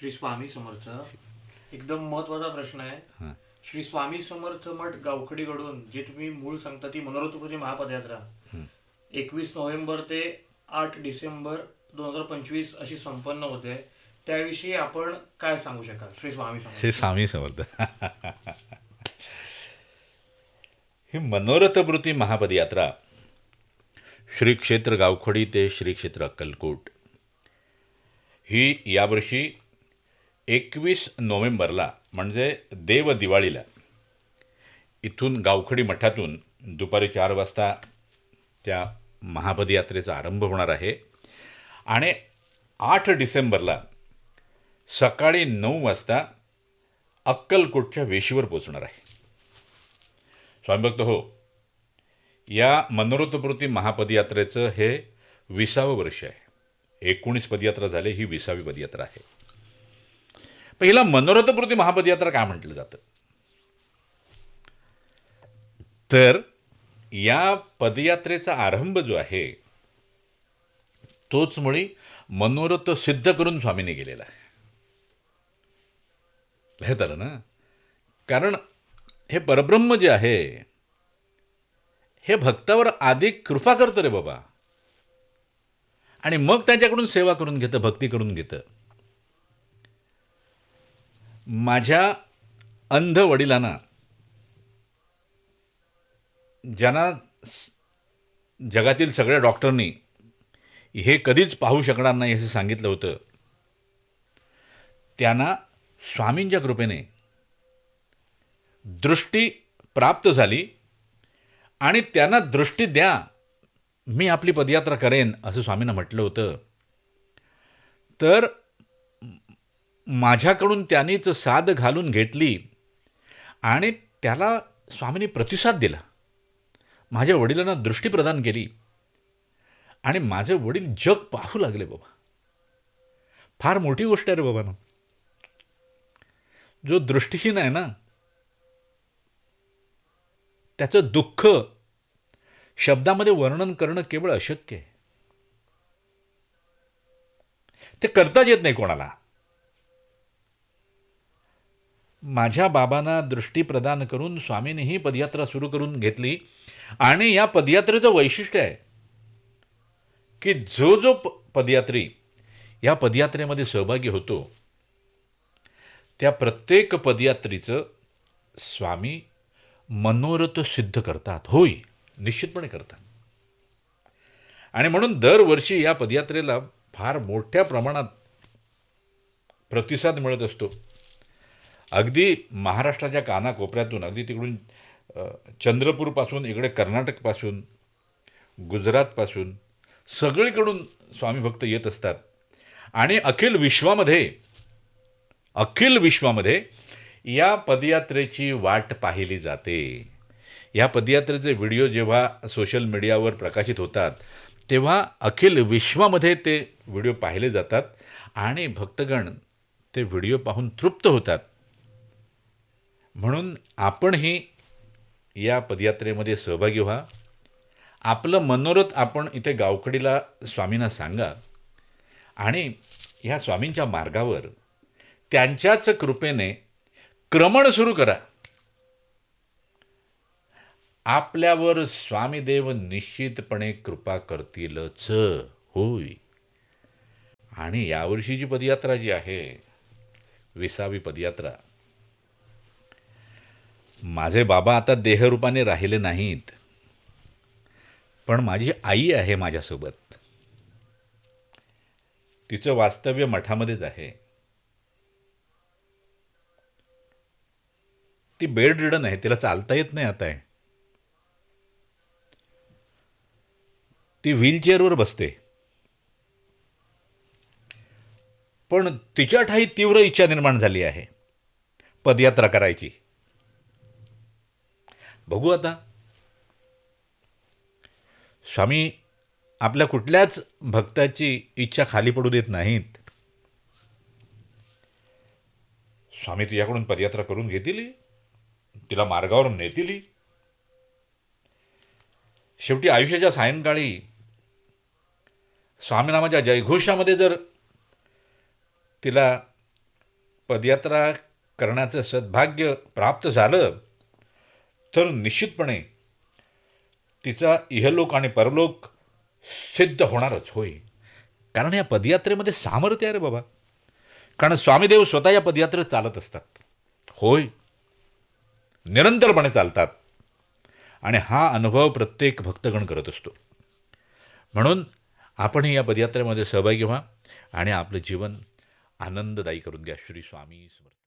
श्री स्वामी समर्थ. एकदम महत्त्वाचा प्रश्न आहे. श्री स्वामी समर्थ मठ गावखडीकडून जे तुम्ही मूळ सांगता ती मनोरथपुरी महापदयात्रा एकवीस नोव्हेंबर ते आठ डिसेंबर दोन हजार पंचवीस अशी संपन्न होते. त्याविषयी आपण काय सांगू शकाल? श्री स्वामी समर्थ. श्री स्वामी समर्थ. ही मनोरथवृत्ती महापदयात्रा श्री क्षेत्र गावखडी ते श्री क्षेत्र अक्कलकोट. ही यावर्षी एकवीस नोव्हेंबरला म्हणजे देव दिवाळीला इथून गावखडी मठातून दुपारी चार वाजता त्या महापदयात्रेचा आरंभ होणार आहे. आणि आठ डिसेंबरला सकाळी नऊ वाजता अक्कलकोटच्या वेशीवर पोचणार आहे. स्वामीभक्त हो या मनोरथपूर्ती महापदयात्रेचं हे विसावं वर्ष आहे. एकोणीस पदयात्रा झाले ही विसावी पदयात्रा आहे. पहिला मनोरथपूर्ती महापदयात्रा का म्हटलं जातं? तर या पदयात्रेचा आरंभ जो आहे तोच मुळी मनोरथ सिद्ध करून स्वामीने गेलेला आहे. लक्षात आलं ना? कारण हे परब्रह्म जे आहे हे भक्तावर आधी कृपा करतं रे बाबा. आणि मग त्याच्याकडून सेवा करून घेतं भक्ती करून घेतं. माझ्या अंध वडिलांना ज्यांना जगातील सगळ्या डॉक्टरनी हे कधीच पाहू शकणार नाही असं सांगितलं होतं त्यांना स्वामींच्या कृपेने दृष्टी प्राप्त झाली आणि त्यांना दृष्टी द्या मी आपली पदयात्रा करेन असं स्वामींना म्हटलं होतं. तर माझ्याकडून त्यांनीच साद घालून घेतली आणि त्याला स्वामींनी प्रतिसाद दिला. माझ्या वडिलांना दृष्टी प्रदान केली आणि माझे वडील जग पाहू लागले बाबा. फार मोठी गोष्ट आहे रे बाबा ना. जो दृष्टीहीन आहे ना त्याचं दुःख शब्दामध्ये वर्णन करणं केवळ अशक्य आहे. ते करताच येत नाही कोणाला. माझ्या बाबांना दृष्टी प्रदान करून स्वामीने ही पदयात्रा सुरू करून घेतली. आणि या पदयात्रेचं वैशिष्ट्य आहे की जो जो प पदयात्री या पदयात्रेमध्ये सहभागी होतो त्या प्रत्येक पदयात्रीचं स्वामी मनोरथ सिद्ध करतात. होय निश्चितपणे करतात. आणि म्हणून दरवर्षी या पदयात्रेला फार मोठ्या प्रमाणात प्रतिसाद मिळत असतो. अगदी महाराष्ट्राच्या कानाकोपऱ्यातून अगदी तिकडून चंद्रपूरपासून इकडे कर्नाटकपासून गुजरातपासून सगळीकडून स्वामी भक्त येत असतात. आणि अखिल विश्वामध्ये अखिल विश्वामध्ये या पदयात्रेची वाट पाहिली जाते. या पदयात्रेचे व्हिडिओ जेव्हा सोशल मीडियावर प्रकाशित होतात तेव्हा अखिल विश्वामध्ये ते व्हिडिओ पाहिले जातात आणि भक्तगण ते व्हिडिओ पाहून तृप्त होतात. म्हणून आपणही या पदयात्रेमध्ये सहभागी व्हा. आपलं मनोरथ आपण इथे गावकडीला स्वामींना सांगा आणि ह्या स्वामींच्या मार्गावर त्यांच्याच कृपेने क्रमण सुरू करा. आपल्यावर स्वामीदेव निश्चितपणे कृपा करतीलच होय. आणि यावर्षीची पदयात्रा जी आहे विसावी पदयात्रा माझे बाबा आता देहरूपाने राहिले नाहीत. पण माझी आई आहे माझ्यासोबत. तिचं वास्तव्य मठामध्येच आहे. ती बेड रिडन आहे तिला चालता येत नाही आता आहे ती व्हीलचेअरवर बसते. पण तिच्या ठाई तीव्र इच्छा निर्माण झाली आहे. पदयात्रा करायची. बघू आता. स्वामी आपल्या कुठल्याच भक्ताची इच्छा खाली पडू देत नाहीत. स्वामी तुझ्याकडून पदयात्रा करून घेतील तिला मार्गावर नेतील. शेवटी आयुष्याच्या सायंकाळी स्वामीनामाच्या जयघोषामध्ये जर तिला पदयात्रा करण्याचं सद्भाग्य प्राप्त झालं तर निश्चितपणे तिचा इहलोक आणि परलोक सिद्ध होणारच होय. कारण या पदयात्रेमध्ये सामर्थ्य आहे रे बाबा. कारण स्वामीदेव स्वतः या पदयात्रेत चालत असतात. होय. निरंतरपणे चालतात. आणि हा अनुभव प्रत्येक भक्तगण करत असतो. म्हणून आपणही या पदयात्रेमध्ये सहभागी व्हा आणि आपलं जीवन आनंददायी करून घ्या. श्री स्वामी समर्थ.